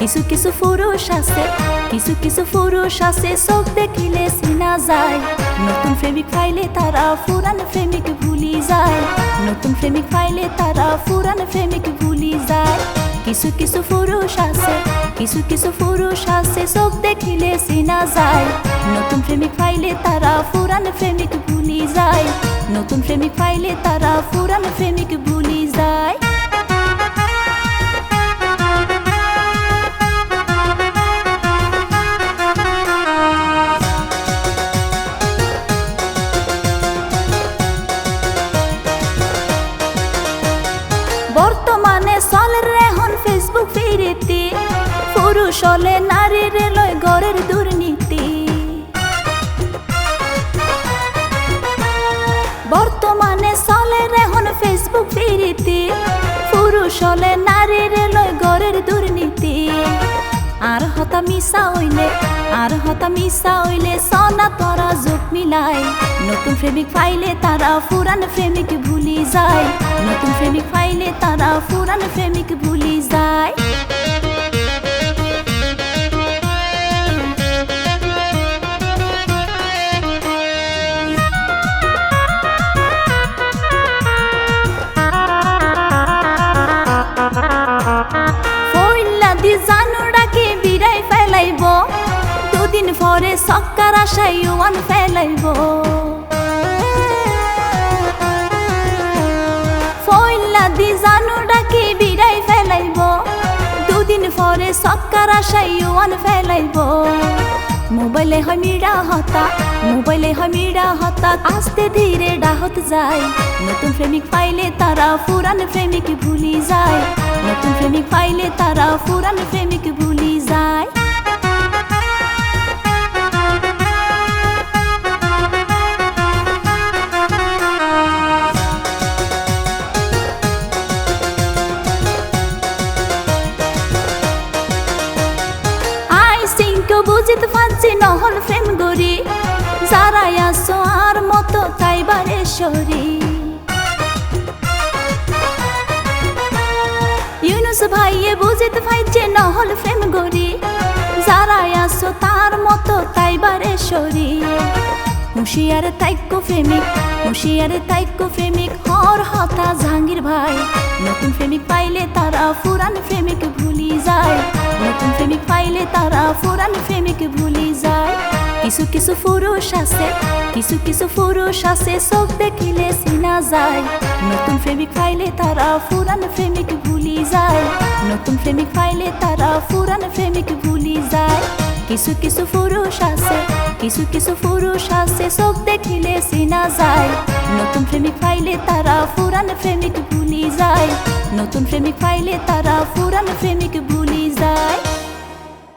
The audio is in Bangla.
কিছু কিছু পুরুষ আছে কিছু কিছু পুরুষ আছে চোখ দেখিলে চিনা যায় নতুন প্রেমিক পাইলে তারা পুরান প্রেমিক ভুলি যায় নতুন প্রেমিক পাইলে তারা পুরান প্রেমিক কিছু কিছু পুরুষ আছে, কিছু কিছু পুরুষ আছে চোখ দেখিলে চিনা যায়। নতুন প্রেমিক পাইলে তারা পুরান প্রেমিক ভুলি যায়। নতুন প্রেমিক পাইলে তারা পুরান প্রেমিক ভুলি যায়। হলে নারীর লয় গড়ের দুর্নীতি। বর্তমানে চলে এখন ফেসবুক ফিরিতি পুরুষ হলে নারীর লয় গড়ের দুর্নীতি। আর হতা মিশা হইলে, আর হতা মিশা হইলে সনা তরা যোগ মিলায় নতুন প্রেমিক পাইলে তারা পুরান প্রেমিক ভুলি যায়। নতুন প্রেমিক পাইলে তারা পুরান প্রেমিক ভুলি সক্কার আশাই ফেলাইব। ফইল্লা দি জানুরাকে বিদায় ফেলাইব। দুদিন পরে সক্কার আশাই ফেলাইব। মোবাইলে হয় মিড়া হতা, মোবাইলে হয় মিড়া হতা, আস্তে ধীরে ডাহত যায়। নতুন প্রেমিক পাইলে তারা পুরান প্রেমিক ভুলি যায়। নতুন প্রেমিক পাইলে তারা পুরান প্রেমিক ভুলি যায়। নহল প্রেম গরি। যারা আসো আর মতো তাইবারে সরি। ইউনুস ভাইয়ে বুঝিতে নহল প্রেম গরি। যারা আসো তার মতো তাইবারে সরি। হুঁশিয়ার তাইক্য প্রেমিক হুঁশিয়ার তাইক্য প্রেমিক, হর হতা জাহাঙ্গীর ভাই। নতুন প্রেমিক পাইলে তারা পুরান প্রেমিক ভুলি যায়। নতুন প্রেমিক পাইলে তারা পুরান প্রেমিক ভুলি যায়। কিছু কিছু পুরুষ আছে, কিছু কিছু পুরুষ আছে, চোখ দেখিলে চিনা যায়। নতুন প্রেমিক পাইলে তারা পুরান প্রেমিক ভুলি যায়। নতুন প্রেমিক পাইলে তারা পুরান প্রেমিক ভুলি যায়। কিছু কিছু পুরুষ আছে, কিছু কিছু পুরুষ আছে, চোখ দেখিলে চিনা যায়। নতুন প্রেমিক পাইলে তারা পুরান প্রেমিক ভুলি যায়। নতুন প্রেমিক পাইলে তারা পুরান প্রেমিক